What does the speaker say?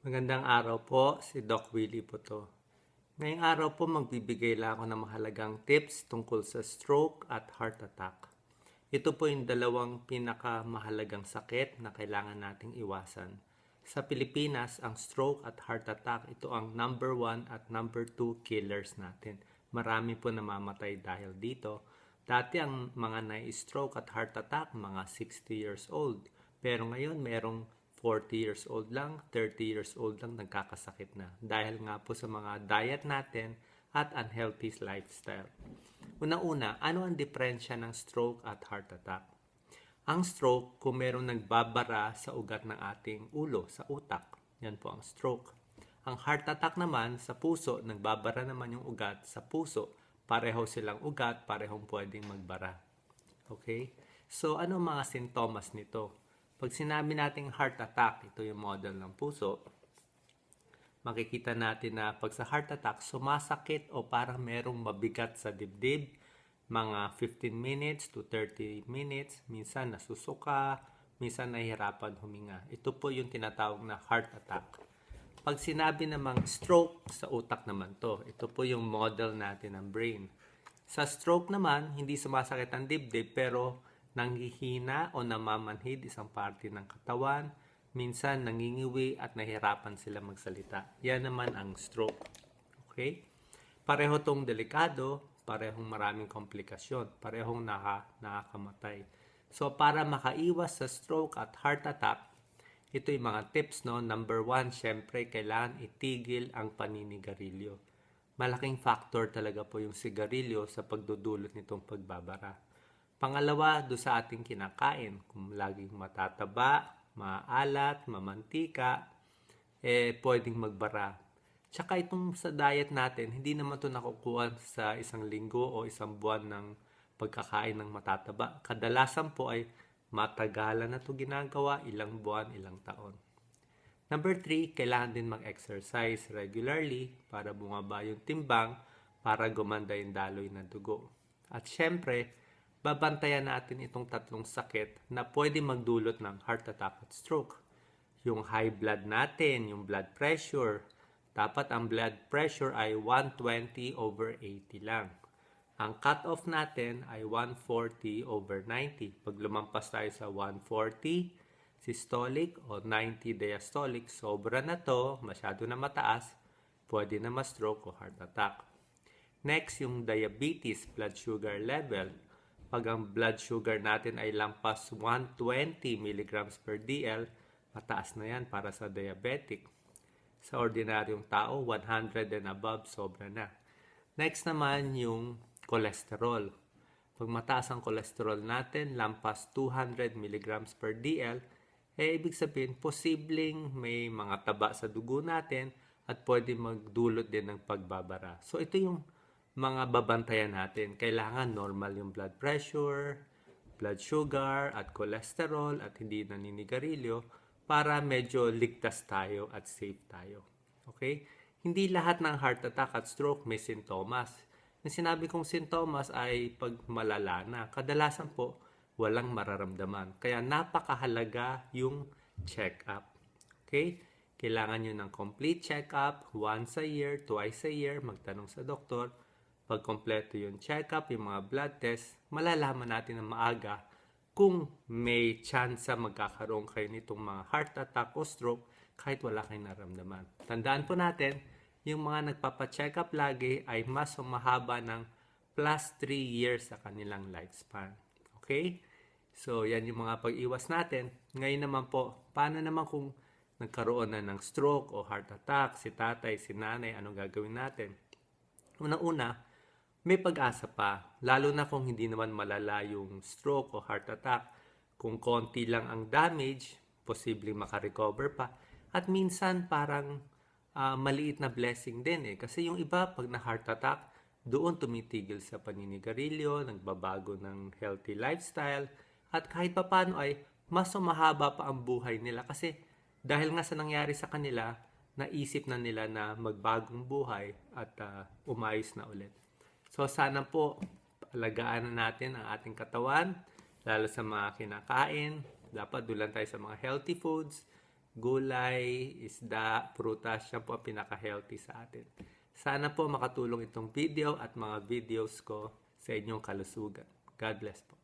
Magandang araw po, si Doc Willie po to. Ngayong araw po magbibigay lang ako ng mahalagang tips tungkol sa stroke at heart attack. Ito po yung dalawang pinakamahalagang sakit na kailangan nating iwasan. Sa Pilipinas, ang stroke at heart attack, ito ang number one at number two killers natin. Marami po namamatay dahil dito. Dati ang mga na-stroke at heart attack, mga 60 years old. Pero ngayon, merong 40 years old lang, 30 years old lang nagkakasakit na. Dahil nga po sa mga diet natin at unhealthy lifestyle. Una-una, ano ang diferensya ng stroke at heart attack? Ang stroke, kung merong nagbabara sa ugat ng ating ulo, sa utak, yan po ang stroke. Ang heart attack naman, sa puso, nagbabara naman yung ugat sa puso. Pareho silang ugat, parehong pwedeng magbara. Okay? So, ano mga sintomas nito? Pag sinabi nating heart attack, ito yung model ng puso, makikita natin na pag sa heart attack, sumasakit o parang merong mabigat sa dibdib, mga 15 minutes to 30 minutes, minsan nasusuka, minsan nahihirapan huminga. Ito po yung tinatawag na heart attack. Pag sinabi namang stroke, sa utak naman to. Ito po yung model natin ng brain. Sa stroke naman, hindi sumasakit ang dibdib pero nanghihina o namamanhid isang parte ng katawan, minsan nangingiwi at nahirapan sila magsalita. Yan naman ang stroke. Okay? Pareho tong delikado, parehong maraming komplikasyon, parehong naka, nakakamatay. So para makaiwas sa stroke at heart attack, ito yung mga tips, no? Number one, syempre, kailangan itigil ang paninigarilyo. Malaking factor talaga po yung sigarilyo sa pagdudulot nitong pagbabara. Pangalawa, do sa ating kinakain. Kung laging matataba, maalat, mamantika, eh, pwedeng magbara. Tsaka itong sa diet natin, hindi naman ito nakukuha sa isang linggo o isang buwan ng pagkakain ng matataba. Kadalasan po ay matagalan na ito ginagawa, ilang buwan, ilang taon. Number three, kailangan din mag-exercise regularly para bumaba yung timbang para gumanda yung daloy ng dugo. At syempre, babantayan natin itong tatlong sakit na pwede magdulot ng heart attack at stroke. Yung high blood natin, yung blood pressure, dapat ang blood pressure ay 120 over 80 lang. Ang cut-off natin ay 140 over 90. Pag lumampas tayo sa 140 systolic o 90 diastolic, sobra na to, masyado na mataas, pwede na ma-stroke o heart attack. Next, yung diabetes, blood sugar level. Pag ang blood sugar natin ay lampas 120 mg per DL, mataas na yan para sa diabetic. Sa ordinaryong tao, 100 and above, sobra na. Next naman yung cholesterol. Pag mataas ang cholesterol natin, lampas 200 mg per DL, eh ibig sabihin, posibleng may mga taba sa dugo natin at pwede magdulot din ng pagbabara. So ito yung mga babantayan natin. Kailangan normal yung blood pressure, blood sugar, at cholesterol, at hindi naninigarilyo para medyo ligtas tayo at safe tayo. Okay? Hindi lahat ng heart attack at stroke may sintomas. Yung sinabi kong sintomas ay pag malala na. Kadalasan po, walang mararamdaman. Kaya napakahalaga yung check-up. Okay? Kailangan nyo ng complete check-up once a year, twice a year, magtanong sa doktor. Pag kompleto yung check-up, yung mga blood test, malalaman natin na maaga kung may chance magkakaroon kayo nitong mga heart attack o stroke kahit wala kayong naramdaman. Tandaan po natin, yung mga nagpapacheck up lagi ay mas mahaba ng plus 3 years sa kanilang lifespan. Okay? So, yan yung mga pag-iwas natin. Ngayon naman po, paano naman kung nagkaroon na ng stroke o heart attack, si tatay, si nanay, anong gagawin natin? Una-una, may pag-asa pa, lalo na kung hindi naman malala yung stroke o heart attack. Kung konti lang ang damage, posibleng makarecover pa. At minsan parang uh, maliit na blessing din eh. Kasi yung iba, pag na heart attack, doon tumitigil sa paninigarilyo, nagbabago ng healthy lifestyle, at kahit papano ay mas umahaba pa ang buhay nila. Kasi dahil nga sa nangyari sa kanila, naisip na nila na magbagong buhay at uh, umayos na ulit. So sana po alagaan na natin ang ating katawan, lalo sa mga kinakain. Dapat dulan tayo sa mga healthy foods, gulay, isda, prutas, siya po ang pinaka-healthy sa atin. Sana po makatulong itong video at mga videos ko sa inyong kalusugan. God bless po.